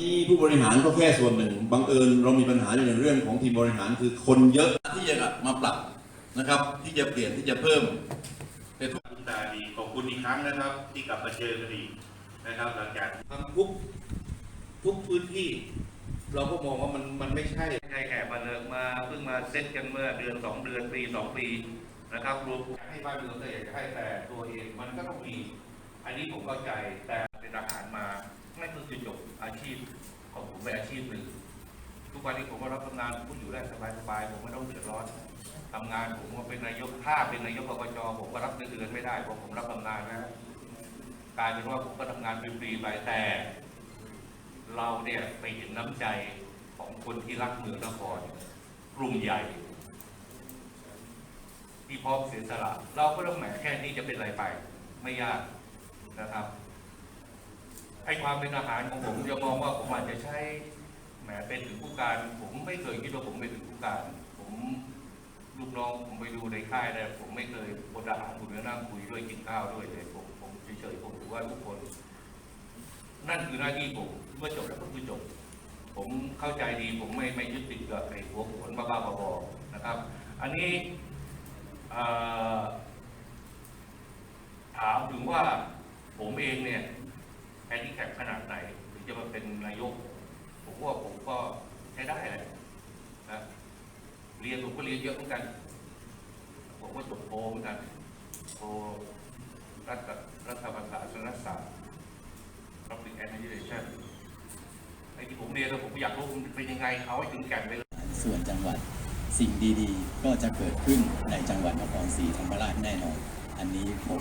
นี่ผู้บริหารก็แค่ส่วนหนึ่งบังเอิญเรามีปัญหาอยู่ในเรื่องของทีมบริหารคือคนเยอะที่จะมาปรับนะครับ ที่จะเปลี่ยนที่จะเพิ่มแต่ทุกตาดีขอบคุณอีกครั้งนะครับ ที่กลับมาเจอกันอีกนะครับ หลังจากทำทุกทุกพื้นที่ เราก็มองว่ามันมันไม่ใช่ใช่แขกมาเลิกมาเพิ่งมาเซ็ตกันเมื่อเดือนสองเดือนปีสองปีนะครับรวมให้บ้านเมืองก็อยากจะให้แต่ตัวเองมันก็ต้องมี อันนี้ผมเข้าใจแต่เป็นทหารมา ไม่เพิ่งจบอาชีพของผมเป็นอาชีพหนึ่งทุกวันนี้ผมก็รับทำงานผมอยู่ได้สบายๆผมไม่ต้องเดือดร้อนทำงานผมก็เป็นนายกถ้าเป็นนายกอบจผมก็รับเงินเดือนไม่ได้เพราะผมรับทำงานแล้วกลายเป็นว่าผมก็ทำงานฟรีๆไปแต่ เราเนี่ยไปเห็นน้ำใจของคนที่รักเมืองนครกลุ่มใหญ่ ที่พร้อมเสียสละ เราก็ต้องแหมแค่นี้จะเป็นอะไรไป ไม่ยากนะครับ ไอ้ความเป็นอาหารของผมจะมองว่าผมอาจจะใช้แหมเป็นถึงผู้การ ผมไม่เคยคิดว่าผมเป็นถึงผู้การ ผมลูกน้องผมไปดูในค่ายแต่ผมไม่เคยพลทหารคุณนั่งคุยด้วยกินข้าวด้วยเลยผมผมเฉยๆผมถือว่าทุกคน นั่นคือหน้าที่ผมเมื่อจบแล้วก็คือจบ ผมเข้าใจดีผมไม่ไม่ยึดติดกับไอ้หัวโขนบ้าๆบอๆนะครับ อันนี้ถามถึงว่าผมเองเนี่ย แอนดี้แคปขนาดไหนถึงจะมาเป็นนายก ผมว่าผมก็ใช้ได้แหละนะเรียนผมก็เรียนเยอะเหมือนกัน ผมก็จบโทเหมือนกันโทรัฐรัฐประศาสนศาสตร์ Public Administration ไอ้ที่ผมเรียนแล้วผมอยากรู้มันเป็นยังไง เอาให้ถึงแก่นไปเลยส่วนจังหวัดสิ่งดีๆ ก็จะเกิดขึ้นในจังหวัดนครศรีธรรมราชแน่นอน อันนี้ผม